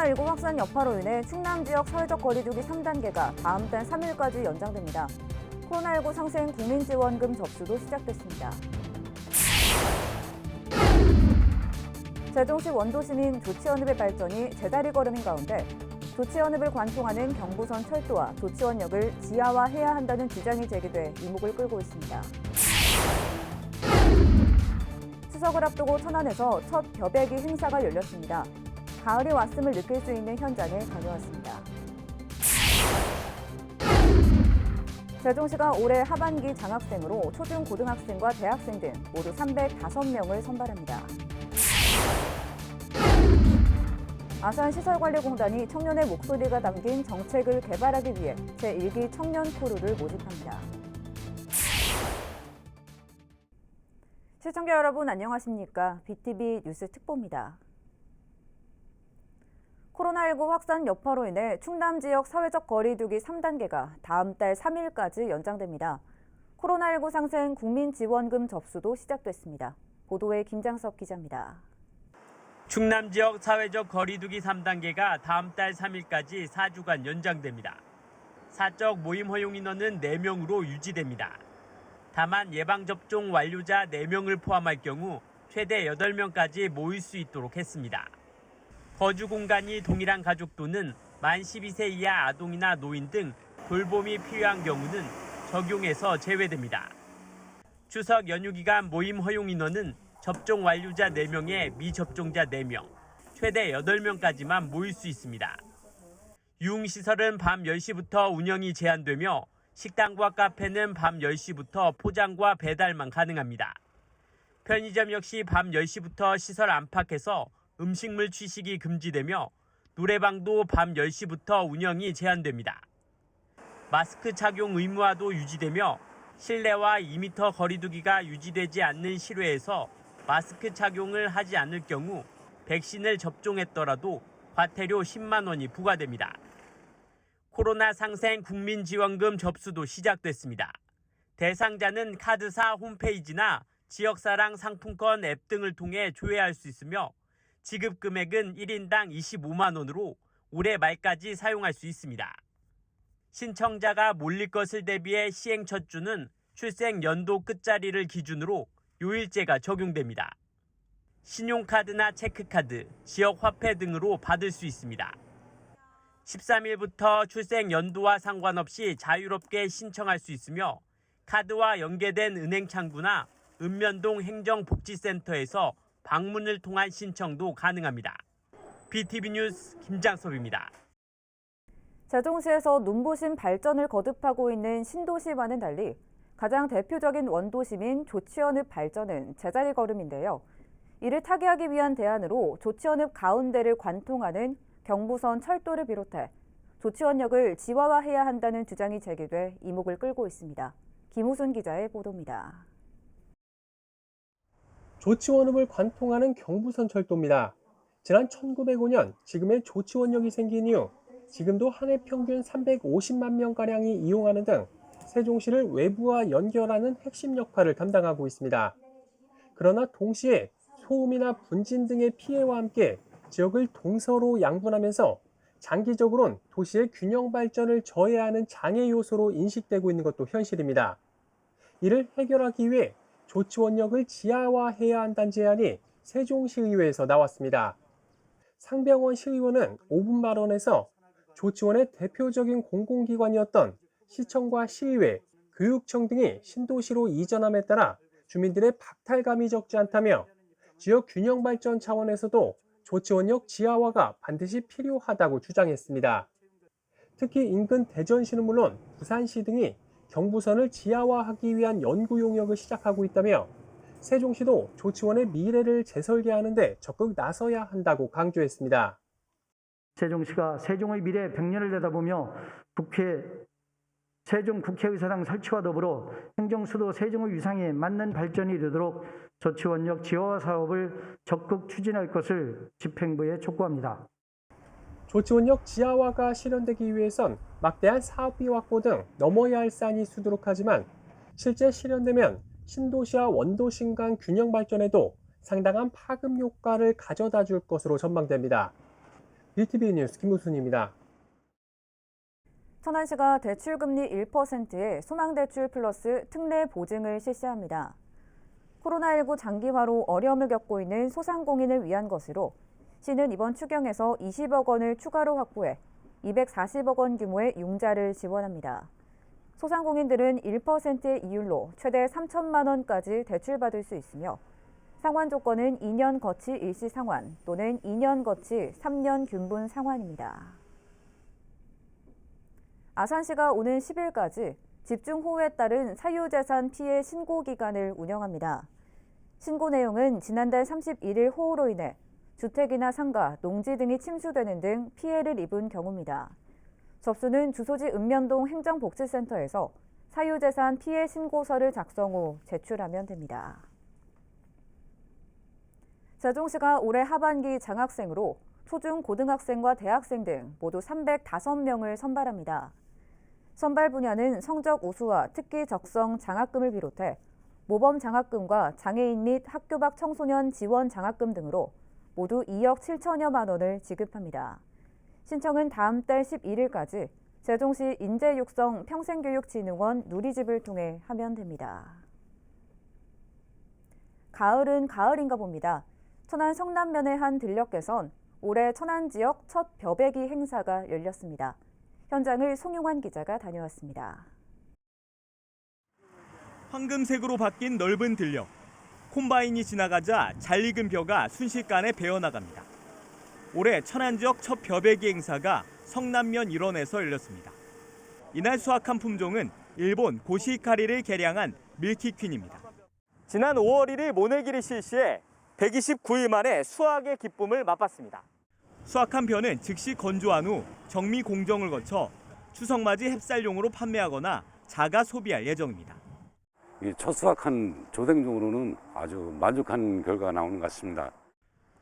코로나19 확산 여파로 인해 충남 지역 사회적 거리두기 3단계가 다음 달 3일까지 연장됩니다. 코로나19 상생 국민지원금 접수도 시작됐습니다. 세종시 원도시민 조치원읍의 발전이 제다리 걸음인 가운데 조치원읍을 관통하는 경부선 철도와 조치원역을 지하화해야 한다는 주장이 제기돼 이목을 끌고 있습니다. 추석을 앞두고 천안에서 첫 벼베기 행사가 열렸습니다. 가을이 왔음을 느낄 수 있는 현장에 다녀왔습니다. 세종시가 올해 하반기 장학생으로 초중 고등학생과 대학생 등 모두 305명을 선발합니다. 아산시설관리공단이 청년의 목소리가 담긴 정책을 개발하기 위해 제1기 청년 크루를 모집합니다. 시청자 여러분 안녕하십니까? BTV 뉴스 특보입니다. 코로나19 확산 여파로 인해 충남 지역 사회적 거리두기 3단계가 다음 달 3일까지 연장됩니다. 코로나19 상생 국민지원금 접수도 시작됐습니다. 보도에 김장섭 기자입니다. 충남 지역 사회적 거리두기 3단계가 다음 달 3일까지 4주간 연장됩니다. 사적 모임 허용 인원은 4명으로 유지됩니다. 다만 예방접종 완료자 4명을 포함할 경우 최대 8명까지 모일 수 있도록 했습니다. 거주 공간이 동일한 가족도는 만 12세 이하 아동이나 노인 등 돌봄이 필요한 경우는 적용에서 제외됩니다. 추석 연휴 기간 모임 허용 인원은 접종 완료자 4명에 미접종자 4명, 최대 8명까지만 모일 수 있습니다. 유흥시설은 밤 10시부터 운영이 제한되며 식당과 카페는 밤 10시부터 포장과 배달만 가능합니다. 편의점 역시 밤 10시부터 시설 안팎에서 음식물 취식이 금지되며 노래방도 밤 10시부터 운영이 제한됩니다. 마스크 착용 의무화도 유지되며 실내와 2m 거리두기가 유지되지 않는 실외에서 마스크 착용을 하지 않을 경우 백신을 접종했더라도 과태료 10만 원이 부과됩니다. 코로나 상생 국민지원금 접수도 시작됐습니다. 대상자는 카드사 홈페이지나 지역사랑 상품권 앱 등을 통해 조회할 수 있으며 지급 금액은 1인당 25만 원으로 올해 말까지 사용할 수 있습니다. 신청자가 몰릴 것을 대비해 시행 첫 주는 출생 연도 끝자리를 기준으로 요일제가 적용됩니다. 신용카드나 체크카드, 지역 화폐 등으로 받을 수 있습니다. 13일부터 출생 연도와 상관없이 자유롭게 신청할 수 있으며 카드와 연계된 은행 창구나 읍면동 행정복지센터에서 방문을 통한 신청도 가능합니다. BTV 뉴스 김장섭입니다. 세종시에서 눈부신 발전을 거듭하고 있는 신도시와는 달리 가장 대표적인 원도심인 조치원읍 발전은 제자리 걸음인데요. 이를 타개하기 위한 대안으로 조치원읍 가운데를 관통하는 경부선 철도를 비롯해 조치원역을 지화화해야 한다는 주장이 제기돼 이목을 끌고 있습니다. 김우순 기자의 보도입니다. 조치원읍을 관통하는 경부선 철도입니다. 지난 1905년 지금의 조치원역이 생긴 이후 지금도 한 해 평균 350만 명가량이 이용하는 등 세종시를 외부와 연결하는 핵심 역할을 담당하고 있습니다. 그러나 동시에 소음이나 분진 등의 피해와 함께 지역을 동서로 양분하면서 장기적으론 도시의 균형 발전을 저해하는 장애 요소로 인식되고 있는 것도 현실입니다. 이를 해결하기 위해 조치 원역을 지하화해야 한다는 제안이 세종시의회에서 나왔습니다. 상병원 시의원은 5분 발언에서 조치원의 대표적인 공공기관이었던 시청과 시의회, 교육청 등이 신도시로 이전함에 따라 주민들의 박탈감이 적지 않다며 지역 균형 발전 차원에서도 조치원역 지하화가 반드시 필요하다고 주장했습니다. 특히 인근 대전시는 물론 부산시 등이 경부선을 지하화하기 위한 연구 용역을 시작하고 있다며 세종시도 조치원의 미래를 재설계하는데 적극 나서야 한다고 강조했습니다. 세종시가 세종의 미래 100년을 내다보며 국회 세종 국회의사당 설치와 더불어 행정수도 세종의 위상에 맞는 발전이 되도록 조치원역 지하화 사업을 적극 추진할 것을 집행부에 촉구합니다. 조치원역 지하화가 실현되기 위해선 막대한 사업비 확보 등 넘어야 할 산이 수두룩하지만 실제 실현되면 신도시와 원도심 간 균형 발전에도 상당한 파급 효과를 가져다 줄 것으로 전망됩니다. BTV 뉴스 김우순입니다. 천안시가 대출금리 1%의 소망대출 플러스 특례 보증을 실시합니다. 코로나19 장기화로 어려움을 겪고 있는 소상공인을 위한 것으로 시는 이번 추경에서 20억 원을 추가로 확보해 240억 원 규모의 융자를 지원합니다. 소상공인들은 1%의 이율로 최대 3천만 원까지 대출받을 수 있으며 상환 조건은 2년 거치 일시 상환 또는 2년 거치 3년 균분 상환입니다. 아산시가 오는 10일까지 집중호우에 따른 사유재산 피해 신고 기간을 운영합니다. 신고 내용은 지난달 31일 호우로 인해 주택이나 상가, 농지 등이 침수되는 등 피해를 입은 경우입니다. 접수는 주소지 읍면동 행정복지센터에서 사유재산 피해 신고서를 작성 후 제출하면 됩니다. 세종시가 올해 하반기 장학생으로 초중 고등학생과 대학생 등 모두 305명을 선발합니다. 선발 분야는 성적 우수와 특기 적성 장학금을 비롯해 모범 장학금과 장애인 및 학교 밖 청소년 지원 장학금 등으로 모두 2억 7천여만 원을 지급합니다. 신청은 다음 달 11일까지 세종시 인재육성 평생교육진흥원 누리집을 통해 하면 됩니다. 가을은 가을인가 봅니다. 천안 성남면의 한 들녘에선 올해 천안 지역 첫 벼베기 행사가 열렸습니다. 현장을 송용환 기자가 다녀왔습니다. 황금색으로 바뀐 넓은 들녘. 콤바인이 지나가자 잘 익은 벼가 순식간에 베어나갑니다. 올해 천안 지역 첫 벼베기 행사가 성남면 일원에서 열렸습니다. 이날 수확한 품종은 일본 고시카리를 개량한 밀키퀸입니다. 지난 5월 1일 모내기를 실시해 129일 만에 수확의 기쁨을 맛봤습니다. 수확한 벼는 즉시 건조한 후 정미 공정을 거쳐 추석맞이 햅쌀용으로 판매하거나 자가 소비할 예정입니다. 이첫 수확한 조생종으로는 아주 만족한 결과가 나오는 것 같습니다.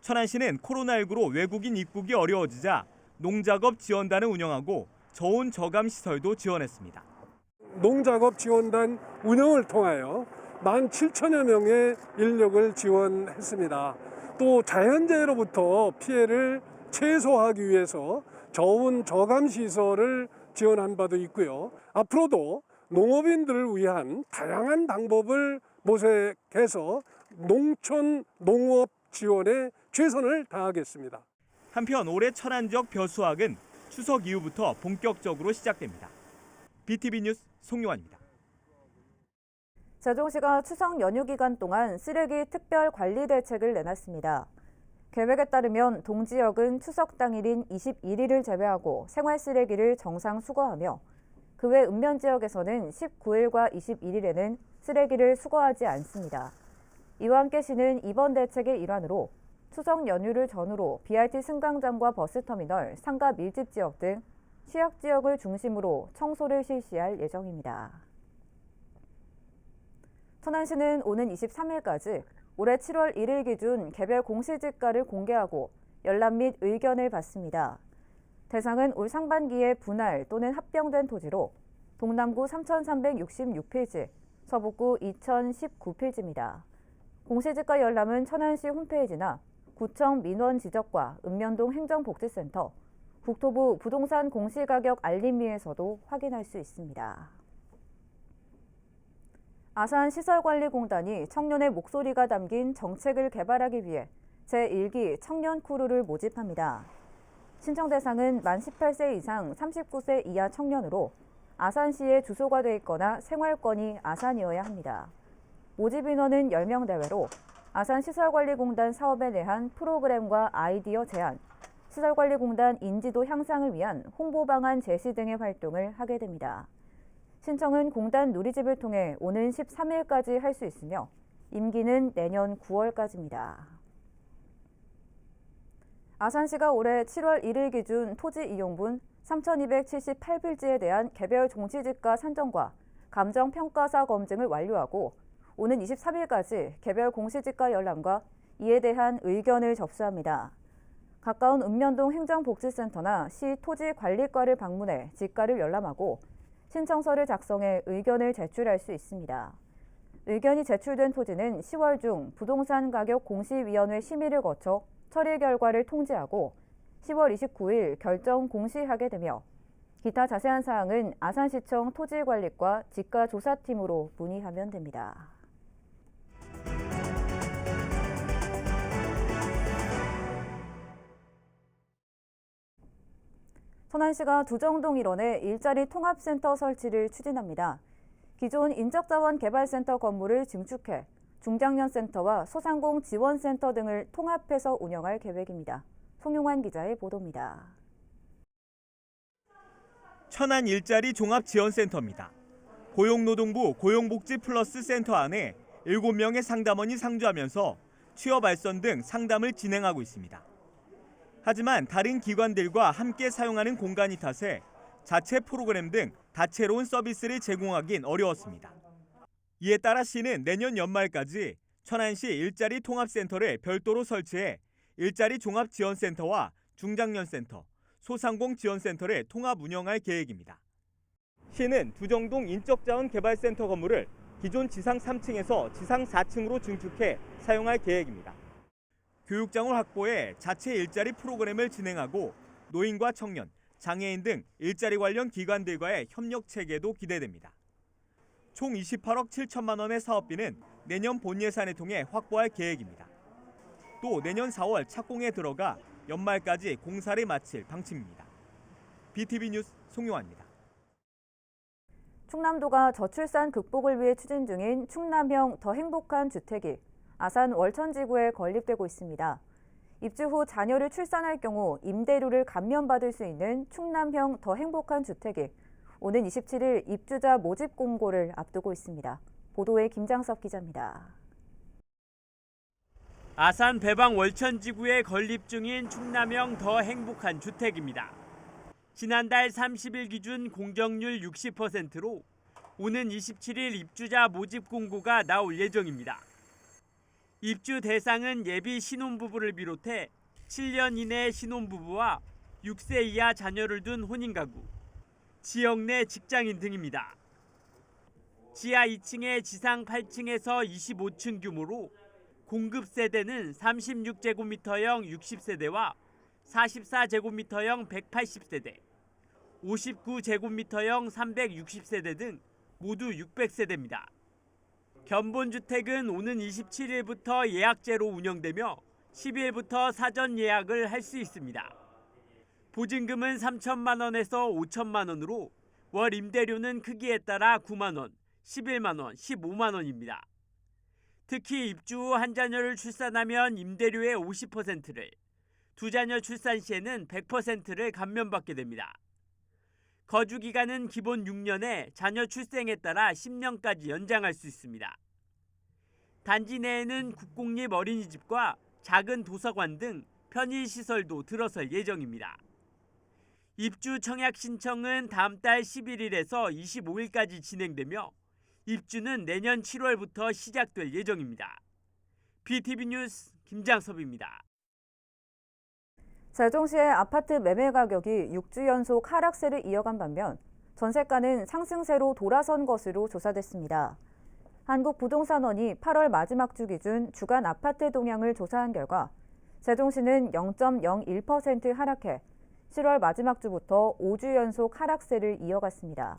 천안 시는 코로나19로 외국인 입국이 어려워지자 농작업 지원단을 운영하고 저온 저감 시설도 지원했습니다. 농작업 지원단 운영을 통하여 17,000여 명의 인력을 지원했습니다. 또 자연재해로부터 피해를 최소화하기 위해서 저온 저감 시설을 지원한 바도 있고요. 앞으로도 농업인들을 위한 다양한 방법을 모색해서 농촌 농업 지원에 최선을 다하겠습니다. 한편 올해 천안 지역 벼 수확은 추석 이후부터 본격적으로 시작됩니다. BTV 뉴스 송용환입니다. 세종시가 추석 연휴 기간 동안 쓰레기 특별 관리 대책을 내놨습니다. 계획에 따르면 동지역은 추석 당일인 21일을 제외하고 생활 쓰레기를 정상 수거하며 그 외 읍면 지역에서는 19일과 21일에는 쓰레기를 수거하지 않습니다. 이와 함께 시는 이번 대책의 일환으로 추석 연휴를 전후로 BRT 승강장과 버스터미널, 상가 밀집 지역 등 취약 지역을 중심으로 청소를 실시할 예정입니다. 천안시는 오는 23일까지 올해 7월 1일 기준 개별 공시지가를 공개하고 열람 및 의견을 받습니다. 대상은 올 상반기에 분할 또는 합병된 토지로 동남구 3,366필지, 서북구 2,019필지입니다. 공시지가 열람은 천안시 홈페이지나 구청 민원 지적과 읍면동 행정복지센터, 국토부 부동산 공시가격 알림위에서도 확인할 수 있습니다. 아산 시설관리공단이 청년의 목소리가 담긴 정책을 개발하기 위해 제1기 청년 크루를 모집합니다. 신청 대상은 만 18세 이상 39세 이하 청년으로 아산시에 주소가 돼 있거나 생활권이 아산이어야 합니다. 모집 인원은 10명 대외로 아산시설관리공단 사업에 대한 프로그램과 아이디어 제안, 시설관리공단 인지도 향상을 위한 홍보 방안 제시 등의 활동을 하게 됩니다. 신청은 공단 누리집을 통해 오는 13일까지 할 수 있으며 임기는 내년 9월까지입니다. 아산시가 올해 7월 1일 기준 토지 이용분 3,278필지에 대한 개별 종치지가 산정과 감정평가사 검증을 완료하고 오는 23일까지 개별 공시지가 열람과 이에 대한 의견을 접수합니다. 가까운 읍면동 행정복지센터나 시 토지관리과를 방문해 지가를 열람하고 신청서를 작성해 의견을 제출할 수 있습니다. 의견이 제출된 토지는 10월 중 부동산 가격 공시위원회 심의를 거쳐 처리 결과를 통지하고 10월 29일 결정 공시하게 되며 기타 자세한 사항은 아산시청 토지관리과 지가조사팀으로 문의하면 됩니다. 천안시가 두정동 일원에 일자리 통합센터 설치를 추진합니다. 기존 인적자원개발센터 건물을 증축해 중장년센터와 소상공 지원센터 등을 통합해서 운영할 계획입니다. 송용환 기자의 보도입니다. 천안 일자리 종합지원센터입니다. 고용노동부 고용복지 플러스 센터 안에 7명의 상담원이 상주하면서 취업 알선 등 상담을 진행하고 있습니다. 하지만 다른 기관들과 함께 사용하는 공간이 탓에 자체 프로그램 등 다채로운 서비스를 제공하긴 어려웠습니다. 이에 따라 시는 내년 연말까지 천안시 일자리 통합센터를 별도로 설치해 일자리 종합지원센터와 중장년센터, 소상공 지원센터를 통합 운영할 계획입니다. 시는 두정동 인적자원개발센터 건물을 기존 지상 3층에서 지상 4층으로 증축해 사용할 계획입니다. 교육장을 확보해 자체 일자리 프로그램을 진행하고 노인과 청년, 장애인 등 일자리 관련 기관들과의 협력 체계도 기대됩니다. 총 28억 7천만 원의 사업비는 내년 본 예산을 통해 확보할 계획입니다. 또 내년 4월 착공에 들어가 연말까지 공사를 마칠 방침입니다. BTV 뉴스 송용환입니다. 충남도가 저출산 극복을 위해 추진 중인 충남형 더 행복한 주택이 아산 월천지구에 건립되고 있습니다. 입주 후 자녀를 출산할 경우 임대료를 감면받을 수 있는 충남형 더 행복한 주택이 오는 27일 입주자 모집 공고를 앞두고 있습니다. 보도에 김장섭 기자입니다. 아산 배방 월천 지구에 건립 중인 충남형 더 행복한 주택입니다. 지난달 30일 기준 공정률 60%로 오는 27일 입주자 모집 공고가 나올 예정입니다. 입주 대상은 예비 신혼부부를 비롯해 7년 이내 신혼부부와 6세 이하 자녀를 둔 혼인가구, 지역 내 직장인 등입니다. 지하 2층에 지상 8층에서 25층 규모로 공급 세대는 36제곱미터형 60세대와 44제곱미터형 180세대, 59제곱미터형 360세대 등 모두 600세대입니다. 견본주택은 오는 27일부터 예약제로 운영되며 10일부터 사전 예약을 할 수 있습니다. 보증금은 3천만 원에서 5천만 원으로 월 임대료는 크기에 따라 9만 원, 11만 원, 15만 원입니다. 특히 입주 후한 자녀를 출산하면 임대료의 50%를, 두 자녀 출산 시에는 100%를 감면받게 됩니다. 거주 기간은 기본 6년에 자녀 출생에 따라 10년까지 연장할 수 있습니다. 단지 내에는 국공립 어린이집과 작은 도서관 등 편의 시설도 들어설 예정입니다. 입주 청약 신청은 다음 달 11일에서 25일까지 진행되며 입주는 내년 7월부터 시작될 예정입니다. BTV 뉴스 김장섭입니다. 세종시의 아파트 매매 가격이 6주 연속 하락세를 이어간 반면 전세가는 상승세로 돌아선 것으로 조사됐습니다. 한국부동산원이 8월 마지막 주 기준 주간 아파트 동향을 조사한 결과 세종시는 0.01% 하락해 7월 마지막 주부터 5주 연속 하락세를 이어갔습니다.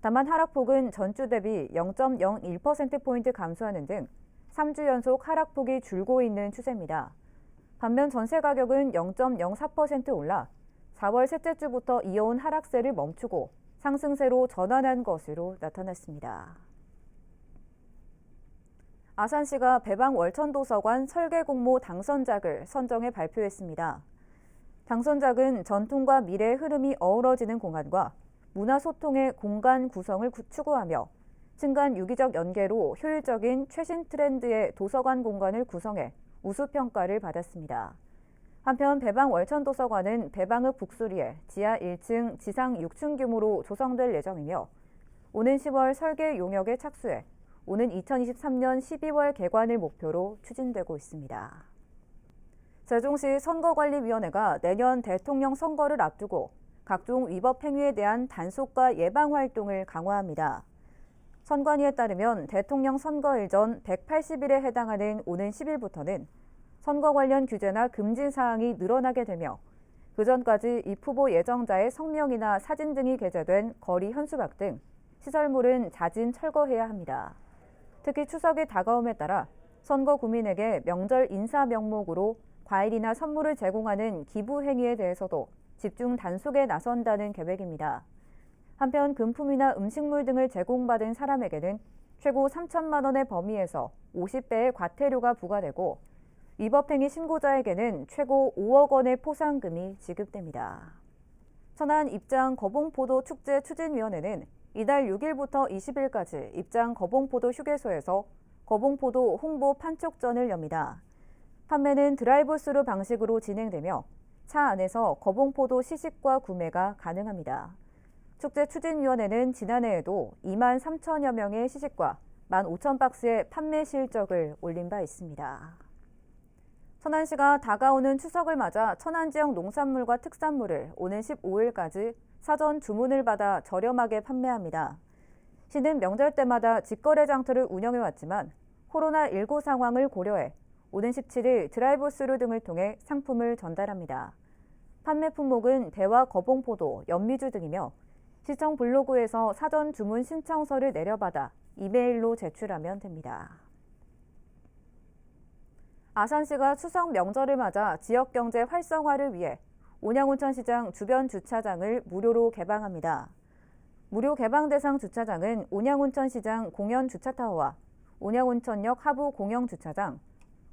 다만 하락폭은 전주 대비 0.01%포인트 감소하는 등 3주 연속 하락폭이 줄고 있는 추세입니다. 반면 전세 가격은 0.04% 올라 4월 셋째 주부터 이어온 하락세를 멈추고 상승세로 전환한 것으로 나타났습니다. 아산시가 배방 월천도서관 설계 공모 당선작을 선정해 발표했습니다. 당선작은 전통과 미래의 흐름이 어우러지는 공간과 문화 소통의 공간 구성을 추구하며 층간 유기적 연계로 효율적인 최신 트렌드의 도서관 공간을 구성해 우수 평가를 받았습니다. 한편 배방 월천 도서관은 배방읍 북소리에 지하 1층, 지상 6층 규모로 조성될 예정이며 오는 10월 설계 용역에 착수해 오는 2023년 12월 개관을 목표로 추진되고 있습니다. 세종시 선거관리위원회가 내년 대통령 선거를 앞두고 각종 위법 행위에 대한 단속과 예방 활동을 강화합니다. 선관위에 따르면 대통령 선거일 전 180일에 해당하는 오는 10일부터는 선거 관련 규제나 금지 사항이 늘어나게 되며 그 전까지 이 후보 예정자의 성명이나 사진 등이 게재된 거리 현수막 등 시설물은 자진 철거해야 합니다. 특히 추석이 다가옴에 따라 선거 구민에게 명절 인사 명목으로 과일이나 선물을 제공하는 기부 행위에 대해서도 집중 단속에 나선다는 계획입니다. 한편 금품이나 음식물 등을 제공받은 사람에게는 최고 3천만 원의 범위에서 50배의 과태료가 부과되고 위법행위 신고자에게는 최고 5억 원의 포상금이 지급됩니다. 천안 입장 거봉포도 축제 추진위원회는 이달 6일부터 20일까지 입장 거봉포도 휴게소에서 거봉포도 홍보 판촉전을 엽니다. 판매는 드라이브 스루 방식으로 진행되며 차 안에서 거봉포도 시식과 구매가 가능합니다. 축제 추진위원회는 지난해에도 2만 3천여 명의 시식과 1만 5천 박스의 판매 실적을 올린 바 있습니다. 천안시가 다가오는 추석을 맞아 천안 지역 농산물과 특산물을 오는 15일까지 사전 주문을 받아 저렴하게 판매합니다. 시는 명절 때마다 직거래 장터를 운영해 왔지만 코로나19 상황을 고려해 오는 17일 드라이브 스루 등을 통해 상품을 전달합니다. 판매 품목은 대화 거봉포도, 연미주 등이며 시청 블로그에서 사전 주문 신청서를 내려받아 이메일로 제출하면 됩니다. 아산시가 추석 명절을 맞아 지역 경제 활성화를 위해 온양온천시장 주변 주차장을 무료로 개방합니다. 무료 개방 대상 주차장은 온양온천시장 공연 주차타워와 온양온천역 하부 공영 주차장,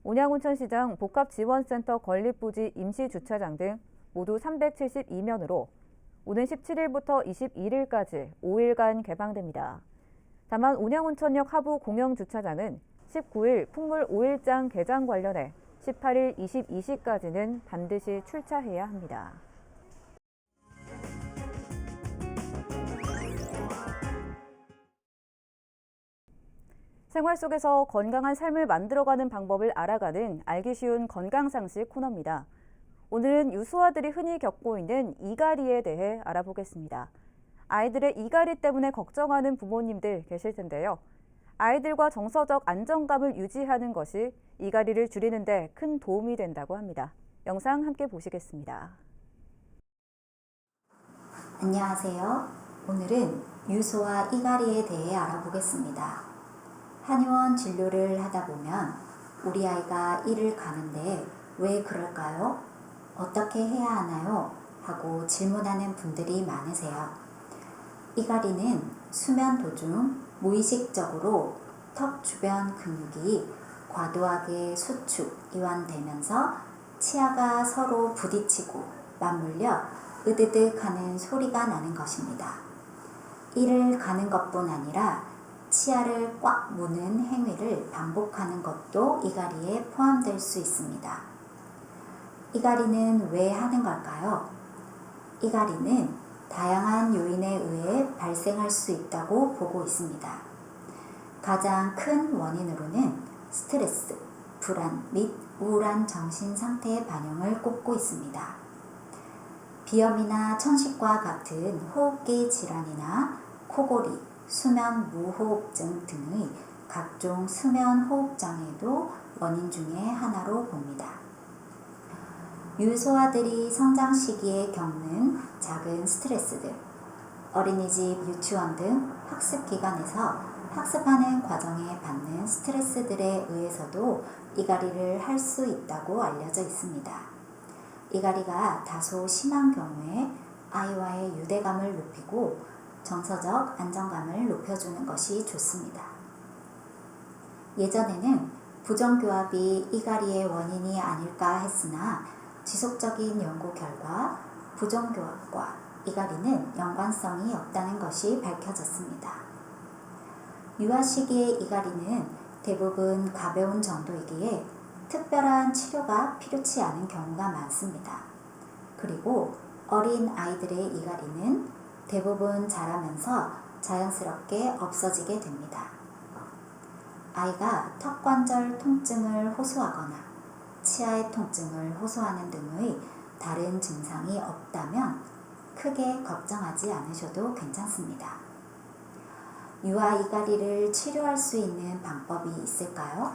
온양온천시장 복합지원센터 건립부지 임시 주차장 등 모두 372면으로 오는 17일부터 21일까지 5일간 개방됩니다. 다만 온양온천역 하부 공영 주차장은 19일 풍물 5일장 개장 관련해 18일 22시까지는 반드시 출차해야 합니다. 생활 속에서 건강한 삶을 만들어가는 방법을 알아가는 알기 쉬운 건강상식 코너입니다. 오늘은 유소아들이 흔히 겪고 있는 이갈이에 대해 알아보겠습니다. 아이들의 이갈이 때문에 걱정하는 부모님들 계실 텐데요. 아이들과 정서적 안정감을 유지하는 것이 이갈이를 줄이는데 큰 도움이 된다고 합니다. 영상 함께 보시겠습니다. 안녕하세요. 오늘은 유소와 이갈이에 대해 알아보겠습니다. 한의원 진료를 하다 보면 우리 아이가 이를 가는데 왜 그럴까요? 어떻게 해야 하나요? 하고 질문하는 분들이 많으세요. 이갈이는 수면 도중 무의식적으로 턱 주변 근육이 과도하게 수축, 이완되면서 치아가 서로 부딪히고 맞물려 으드득 하는 소리가 나는 것입니다. 이를 가는 것뿐 아니라 치아를 꽉 무는 행위를 반복하는 것도 이갈이에 포함될 수 있습니다. 이갈이는 왜 하는 걸까요? 이갈이는 다양한 요인에 의해 발생할 수 있다고 보고 있습니다. 가장 큰 원인으로는 스트레스, 불안 및 우울한 정신 상태의 반영을 꼽고 있습니다. 비염이나 천식과 같은 호흡기 질환이나 코골이, 수면 무호흡증 등의 각종 수면 호흡 장애도 원인 중의 하나로 봅니다. 유소아들이 성장 시기에 겪는 작은 스트레스들, 어린이집, 유치원 등 학습 기관에서 학습하는 과정에 받는 스트레스들에 의해서도 이갈이를 할 수 있다고 알려져 있습니다. 이갈이가 다소 심한 경우에 아이와의 유대감을 높이고 정서적 안정감을 높여주는 것이 좋습니다. 예전에는 부정교합이 이갈이의 원인이 아닐까 했으나 지속적인 연구 결과 부정교합과 이갈이는 연관성이 없다는 것이 밝혀졌습니다. 유아 시기의 이갈이는 대부분 가벼운 정도이기에 특별한 치료가 필요치 않은 경우가 많습니다. 그리고 어린 아이들의 이갈이는 대부분 자라면서 자연스럽게 없어지게 됩니다. 아이가 턱관절 통증을 호소하거나 치아의 통증을 호소하는 등의 다른 증상이 없다면 크게 걱정하지 않으셔도 괜찮습니다. 유아 이갈이를 치료할 수 있는 방법이 있을까요?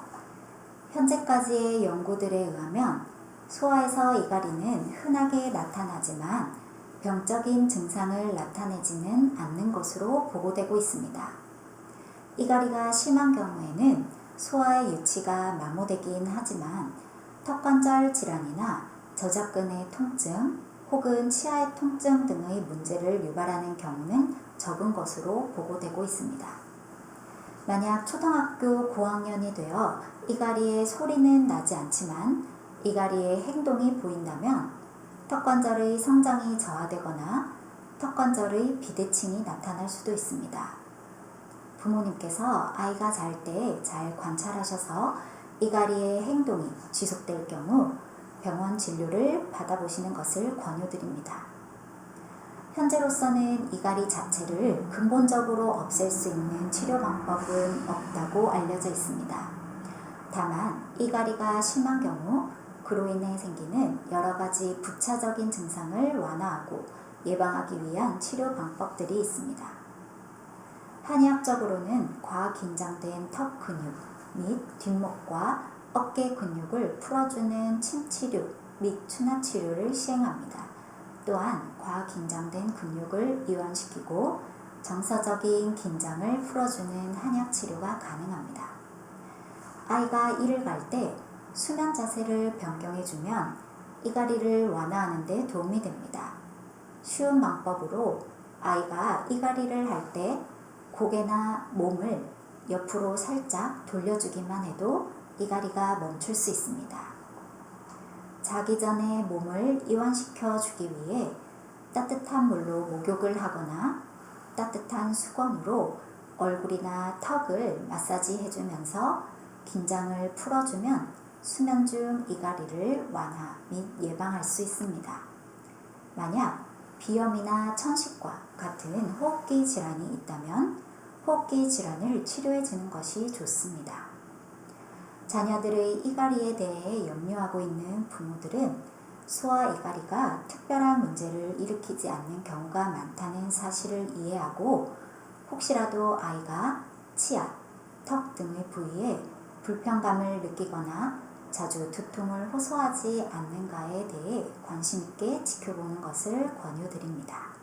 현재까지의 연구들에 의하면 소아에서 이갈이는 흔하게 나타나지만 병적인 증상을 나타내지는 않는 것으로 보고되고 있습니다. 이갈이가 심한 경우에는 소아의 유치가 마모되긴 하지만 턱관절 질환이나 저작근의 통증 혹은 치아의 통증 등의 문제를 유발하는 경우는 적은 것으로 보고되고 있습니다. 만약 초등학교 고학년이 되어 이갈이의 소리는 나지 않지만 이갈이의 행동이 보인다면 턱관절의 성장이 저하되거나 턱관절의 비대칭이 나타날 수도 있습니다. 부모님께서 아이가 잘 때 잘 관찰하셔서 이갈이의 행동이 지속될 경우 병원 진료를 받아보시는 것을 권유드립니다. 현재로서는 이갈이 자체를 근본적으로 없앨 수 있는 치료 방법은 없다고 알려져 있습니다. 다만 이갈이가 심한 경우 그로 인해 생기는 여러 가지 부차적인 증상을 완화하고 예방하기 위한 치료 방법들이 있습니다. 한의학적으로는 과긴장된 턱 근육 및 뒷목과 어깨 근육을 풀어주는 침치료 및 추나 치료를 시행합니다. 또한 과긴장된 근육을 이완시키고 정서적인 긴장을 풀어주는 한약 치료가 가능합니다. 아이가 이를 갈때 수면 자세를 변경해주면 이갈이를 완화하는 데 도움이 됩니다. 쉬운 방법으로 아이가 이갈이를 할 때 고개나 몸을 옆으로 살짝 돌려주기만 해도 이갈이가 멈출 수 있습니다. 자기 전에 몸을 이완시켜 주기 위해 따뜻한 물로 목욕을 하거나 따뜻한 수건으로 얼굴이나 턱을 마사지 해주면서 긴장을 풀어주면 수면 중 이갈이를 완화 및 예방할 수 있습니다. 만약 비염이나 천식과 같은 호흡기 질환이 있다면 호흡기 질환을 치료해 주는 것이 좋습니다. 자녀들의 이갈이에 대해 염려하고 있는 부모들은 소아 이갈이가 특별한 문제를 일으키지 않는 경우가 많다는 사실을 이해하고 혹시라도 아이가 치아, 턱 등의 부위에 불편감을 느끼거나 자주 두통을 호소하지 않는가에 대해 관심 있게 지켜보는 것을 권유드립니다.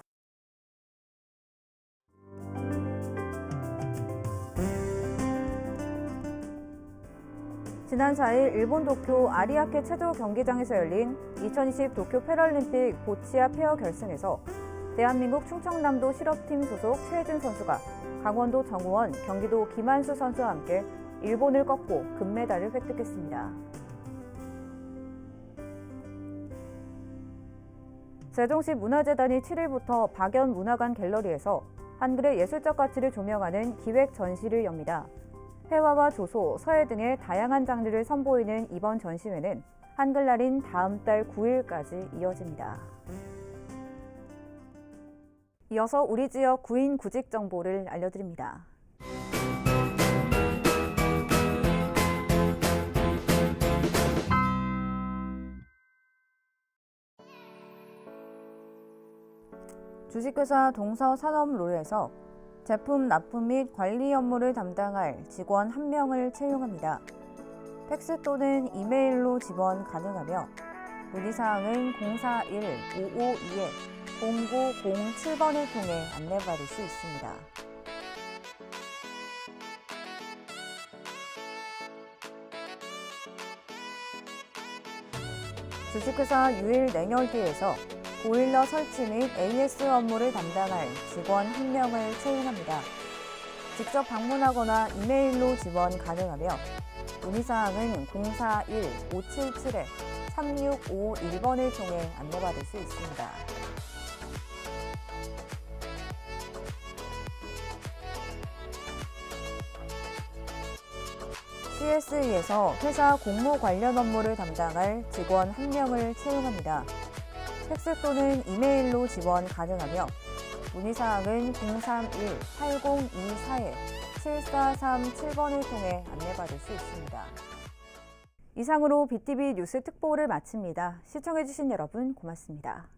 지난 4일 일본 도쿄 아리아케 체조 경기장에서 열린 2020 도쿄 패럴림픽 보치아 페어 결승에서 대한민국 충청남도 실업팀 소속 최혜진 선수가 강원도 정우원, 경기도 김한수 선수와 함께 일본을 꺾고 금메달을 획득했습니다. 세종시 문화재단이 7일부터 박연 문화관 갤러리에서 한글의 예술적 가치를 조명하는 기획 전시를 엽니다. 회화와 조소, 서예 등의 다양한 장르를 선보이는 이번 전시회는 한글날인 다음 달 9일까지 이어집니다. 이어서 우리 지역 구인 구직 정보를 알려드립니다. 주식회사 동서산업롤에서 제품 납품 및 관리 업무를 담당할 직원 한명을 채용합니다. 팩스 또는 이메일로 지원 가능하며 문의사항은 041-552-0907번을 통해 안내받을 수 있습니다. 주식회사 유일 냉열기에서 보일러 설치 및 AS 업무를 담당할 직원 한명을 채용합니다. 직접 방문하거나 이메일로 지원 가능하며 문의사항은 041-577-3651번을 통해 안내받을 수 있습니다. CSE에서 회사 공모 관련 업무를 담당할 직원 한명을 채용합니다. 팩스 또는 이메일로 지원 가능하며 문의사항은 031-8024-7437번을 통해 안내받을 수 있습니다. 이상으로 BTV 뉴스 특보를 마칩니다. 시청해주신 여러분 고맙습니다.